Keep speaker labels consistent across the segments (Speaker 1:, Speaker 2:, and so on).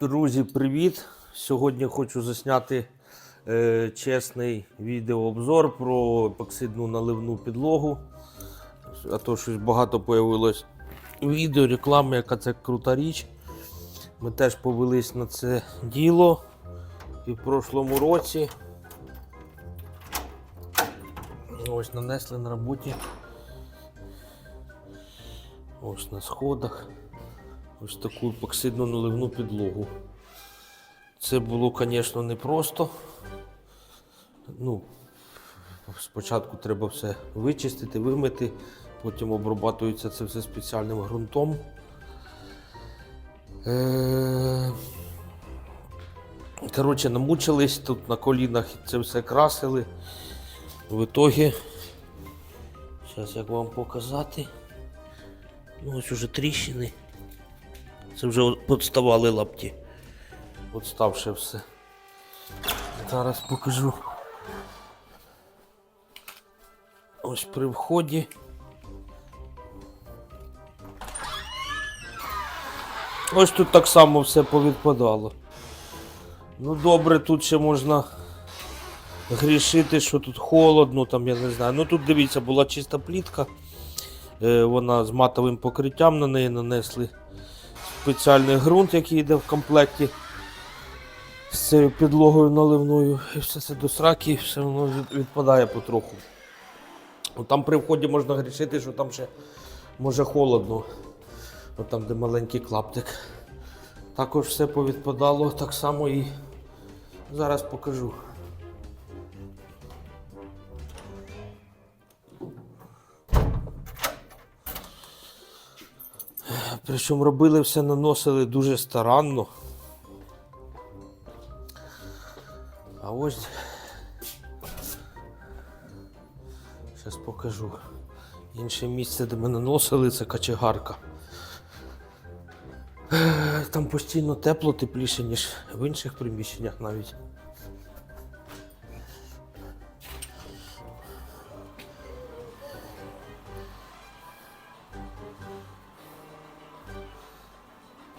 Speaker 1: Друзі, привіт! Сьогодні хочу засняти е, чесний відеообзор про епоксидну наливну підлогу. А то щось багато появилось відео, реклами, яка це крута річ. Ми теж повелись на це діло. І в прошлому році ось нанесли на роботі. Ось на сходах ось таку епоксидну наливну підлогу. Це було, звісно, непросто. Ну, спочатку треба все вичистити, вимити, потім обрабатується це все спеціальним ґрунтом. Е, Коротше, намучились тут на колінах це все красили. В ітогі, зараз як вам показати. Ну, ось уже тріщини. Це вже підставали лапті. Подставши все. Зараз покажу. Ось при вході. Ось тут так само все повідпадало. Ну добре, тут ще можна грішити, що тут холодно, там я не знаю. Ну тут дивіться, була чиста плітка. Е, Вона з матовим покриттям на неї нанесли спеціальний ґрунт, який йде в комплекті з цією підлогою наливною. І все це до сраки, і все воно відпадає потроху. От Там при вході можна грішити, що там ще може холодно. От там, де маленький клаптик. Також все повідпадало так само і зараз покажу. Причому робили все, наносили дуже старанно. А ось зараз покажу. Інше місце, де ми наносили, це качегарка. Там постійно тепло, тепліше, ніж в інших приміщеннях навіть.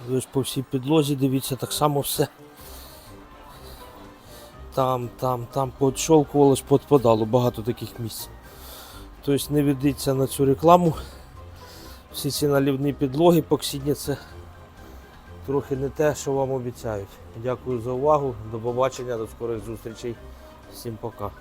Speaker 1: Ж по всій підлозі, дивіться, так само все. Там, там, там поотщолкувалось, поотпадало, багато таких місць. Тобто не ведіться на цю рекламу. Всі ці налівні підлоги поксідні це трохи не те, що вам обіцяють. Дякую за увагу, до побачення, до скорих зустрічей. Всім пока.